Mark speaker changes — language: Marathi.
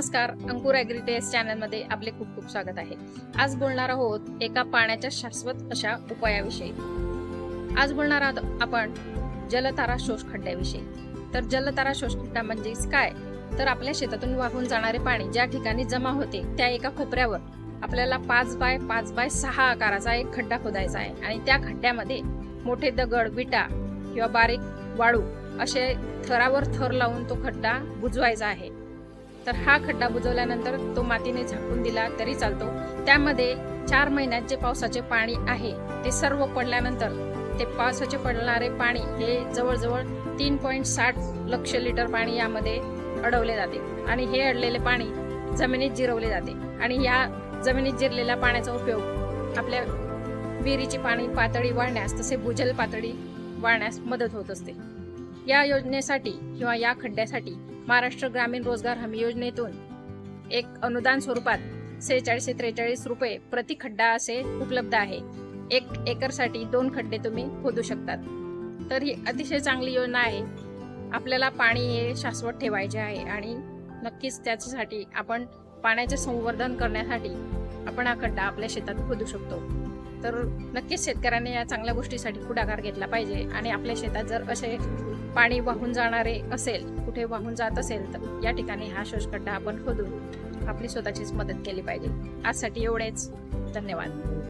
Speaker 1: नमस्कार अंकुर ॲग्रिटेस चॅनलमध्ये आपले खूप खूप स्वागत आहे. आज बोलणार आहोत एका पाण्याच्या शाश्वत अशा उपायाविषयी. आज बोलणार आहोत आपण जलतारा शोषखड्ड्याविषयी तर जलतारा शोषखड्डा म्हणजेच काय? तर आपल्या शेतातून वाहून जाणारे पाणी ज्या ठिकाणी जमा होते त्या एका खोपऱ्यावर आपल्याला पाच बाय पाच बाय सहा आकाराचा एक खड्डा खोदायचा आहे. आणि त्या खड्ड्यामध्ये मोठे दगड विटा किंवा बारीक वाळू असे थरावर थर लावून तो खड्डा बुजवायचा आहे. तर हा खड्डा बुजवल्यानंतर तो मातीने झाकून दिला तरी चालतो. त्यामध्ये चार महिन्यात जे पावसाचे पाणी आहे ते सर्व पडल्यानंतर ते पावसाचे पडणारे पाणी हे जवळजवळ तीन पॉईंट साठ लक्ष लिटर पाणी यामध्ये अडवले जाते आणि हे अडलेले पाणी जमिनीत जिरवले जाते आणि या जमिनीत जिरलेल्या पाण्याचा उपयोग आपल्या विहिरीची पाणी पातळी वाढण्यास तसे भूजल पातळी वाढण्यास मदत होत असते. या योजनेसाठी किंवा या खड्ड्यासाठी महाराष्ट्र ग्रामीण रोजगार हमी योजनेतून एक अनुदान स्वरूपात सेहेचाळीसशे त्रेचाळीस रुपये प्रति खड्डा असे उपलब्ध आहे. एक एकरसाठी दोन खड्डे तुम्ही खोदू शकतात. तर ही अतिशय चांगली योजना आहे. आपल्याला पाणी हे शाश्वत ठेवायचे आहे आणि नक्कीच त्याच्यासाठी आपण पाण्याचे संवर्धन करण्यासाठी आपण हा खड्डा आपल्या शेतात खोदू शकतो. तर नक्कीच शेतकऱ्यांनी या चांगल्या गोष्टीसाठी पुढाकार घेतला पाहिजे. आणि आपल्या शेतात जर असे पाणी वाहून जाणारे असेल कुठे वाहून जात असेल तर या ठिकाणी हा शोषखड्डा आपण खोदून आपली स्वतःचीच मदत केली पाहिजे. आजसाठी एवढेच. धन्यवाद.